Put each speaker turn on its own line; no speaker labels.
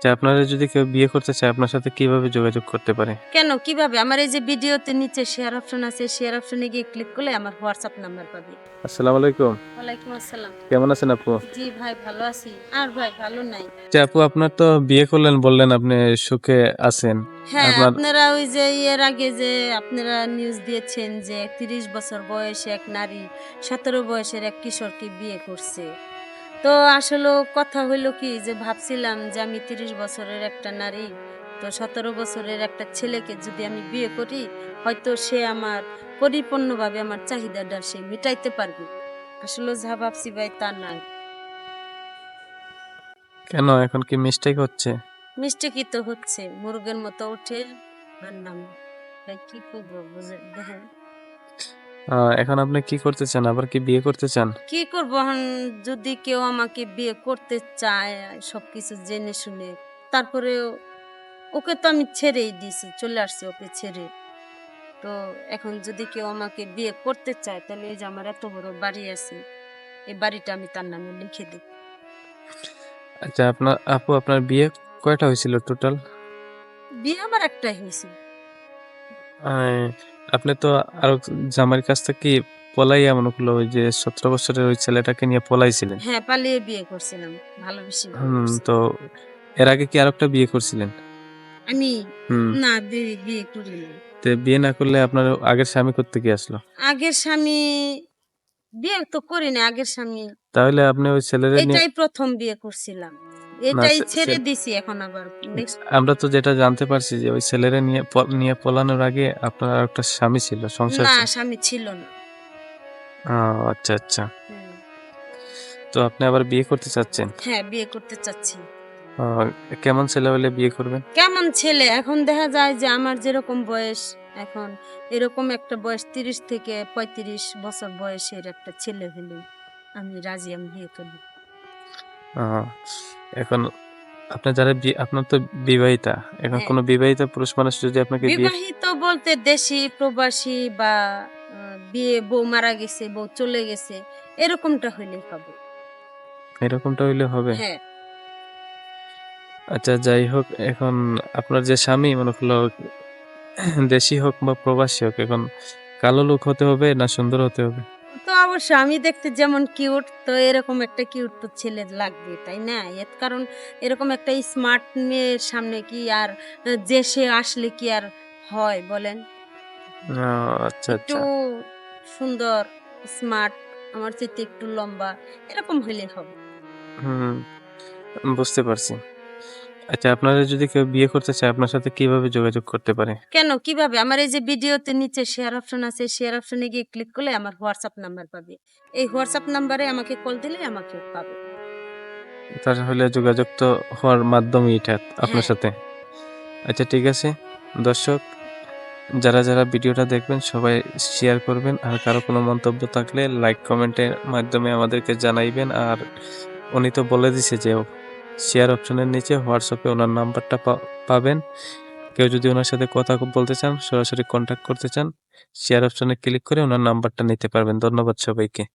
আচ্ছা আপনারা যদি কেউ বিয়ে করতে চায় আপনার সাথে কীভাবে যোগাযোগ করতে পারে?
কেন? কীভাবে? আমার এই যে ভিডিওতে নিচে শেয়ার অপশন আছে শেয়ার অপশনে গিয়ে ক্লিক করলে আমার হোয়াটসঅ্যাপ নাম্বার পাবে।
আসসালামু আলাইকুম।
ওয়ালাইকুম আসসালাম।
কেমন আছেন আপু?
জি ভাই ভালো আছি। আর ভাই ভালো নাই।
আচ্ছা আপু আপনার তো বিয়ে করলেন বললেন আপনি সুখে আছেন।
হ্যাঁ
আপনারা
ওই যে এর আগে যে আপনারা নিউজ দিয়েছেন যে তিরিশ বছর বয়সে এক নারী সতেরো বয়সের এক কিশোরকে বিয়ে করছে। তো আসলে কথা হইল কি যে ভাবছিলাম যে আমি তিরিশ বছরের একটা নারী তো সতেরো বছরের একটা ছেলেকে যদি আমি বিয়ে করি হয়তো সে আমার পরিপূর্ণভাবে আমার চাহিদাটা সে মিটাইতে পারবে। আসলে যা ভাবছি ভাই তা নাই
কেন? এখন কি মিস্টেক হচ্ছে?
মিষ্টি তো হচ্ছে। মুরগের মতো উঠে আর নাম কি করব? বুঝে দেখেন।
এখন আপনি কি করতে চান? আবার কি বিয়ে করতে চান?
কি করব? এখন যদি কেউ আমাকে বিয়ে করতে চায় সবকিছু জেনে শুনে তারপরে ওকে তো আমি ছেড়েই দিয়েছি চলে আসছি ওকে ছেড়ে। তো এখন যদি কেউ আমাকে বিয়ে করতে চায় তাহলে এই যে আমার এত বড় বাড়ি আছে এই বাড়িটা আমি তার নামে লিখে দিই
আচ্ছা আপনার আপু আপনার বিয়ে কয়টা হয়েছিল টোটাল
বিয়ে আমার একটাই হয়েছে।
আপনি তো আরও জামাইয়ের কাছ থেকে পলাইয়া মনে করল ওই যে সতেরো বছরের ওই ছেলেটাকে নিয়ে পলাইছিলেন।
হ্যাঁ পালিয়ে বিয়ে করছিলাম ভালোবেসে বিয়ে
হুম
করছি।
তো এর আগে কি আরেকটা বিয়ে করছিলেন?
আমি
হুম।
না বিয়ে বিয়ে করিনি
তো বিয়ে না করলে আপনার আগের স্বামী করতে কি আসলো?
আগের স্বামী বিয়ে তো করিনি আগের স্বামী।
তাহলে আপনি ওই ছেলের নিয়ে
এটাই প্রথম বিয়ে করছিলাম। এটাই ছেড়ে দিছি এখন আবার।
আমরা তো যেটা জানতে পারছি যে ওই ছেলেরা নিয়ে নিয়ে পলানোর আগে আপনার আর একটা স্বামী ছিল সংসার
না স্বামী ছিল না।
আচ্ছা আচ্ছা। তো আপনি আবার বিয়ে করতে চাচ্ছেন?
হ্যাঁ বিয়ে করতে চাচ্ছি।
কেমন ছেলে হলে বিয়ে করবেন?
কেমন ছেলে? এখন দেখা যায় যে আমার যেরকম বয়স এখন এরকম একটা বয়স তিরিশ থেকে পঁয়ত্রিশ বছর বয়সের একটা ছেলে হলে আমি রাজি আমি বিয়ে করব।
এখন আপনি যারা আপনার তো বিবাহিতা এখন
হ্যাঁ।
কোনো বিবাহিতা পুরুষ মানুষ যদি আপনাকে
বিবাহিত বলতে দেশি প্রবাসী বা বিয়ে বউ মারা গেছে বউ চলে গেছে এরকমটা হইলেই হবে।
এরকমটা হইলে হবে?
হ্যাঁ।
আচ্ছা যাই হোক এখন আপনার যে স্বামী মনে করল দেশি হোক বা প্রবাসী হোক এখন কালো লোক হতে হবে না সুন্দর হতে হবে?
তো অবশ্য আমি দেখতে যেমন কিউট তো এরকম একটা কিউট তো ছেলে লাগবে তাই না? এর কারণ এরকম একটা স্মার্ট মেয়ের সামনে কি আর যে সে আসলে কি আর হয় বলেন?
আচ্ছা
একটু
আচ্ছা।
সুন্দর স্মার্ট আমার চেয়ে একটু লম্বা এরকম হইলে হবে।
হুম বুঝতে পারছি। আচ্ছা আপনারা যদি কেউ বিয়ে করতে চায় আপনার সাথে কীভাবে যোগাযোগ করতে পারে?
কেন? কীভাবে? আমার এই যে ভিডিওতে নিচে শেয়ার অপশন আছে শেয়ার অপশনে গিয়ে ক্লিক করলে আমার হোয়াটসঅ্যাপ নাম্বার পাবে। এই হোয়াটসঅ্যাপ নাম্বারে আমাকে কল দিলে আমাকে পাবে।
তাহলে যোগাযোগ তো হওয়ার মাধ্যমে এটা আপনার
হ্যাঁ।
সাথে। আচ্ছা ঠিক আছে। দর্শক যারা যারা ভিডিওটা দেখবেন সবাই শেয়ার করবেন। আর কারও কোনো মন্তব্য থাকলে লাইক কমেন্টের মাধ্যমে আমাদেরকে জানাইবেন। আর উনি তো বলে দিছে যে শেয়ার অপশনের নিচে হোয়াটসঅ্যাপে ওনার নাম্বারটা পাবেন। কেউ যদি ওনার সাথে কথা বলতে চান, সরাসরি কন্ট্যাক্ট করতে চান শেয়ার অপশনে ক্লিক করে ওনার নাম্বারটা নিতে পারবেন। ধন্যবাদ সবাইকে।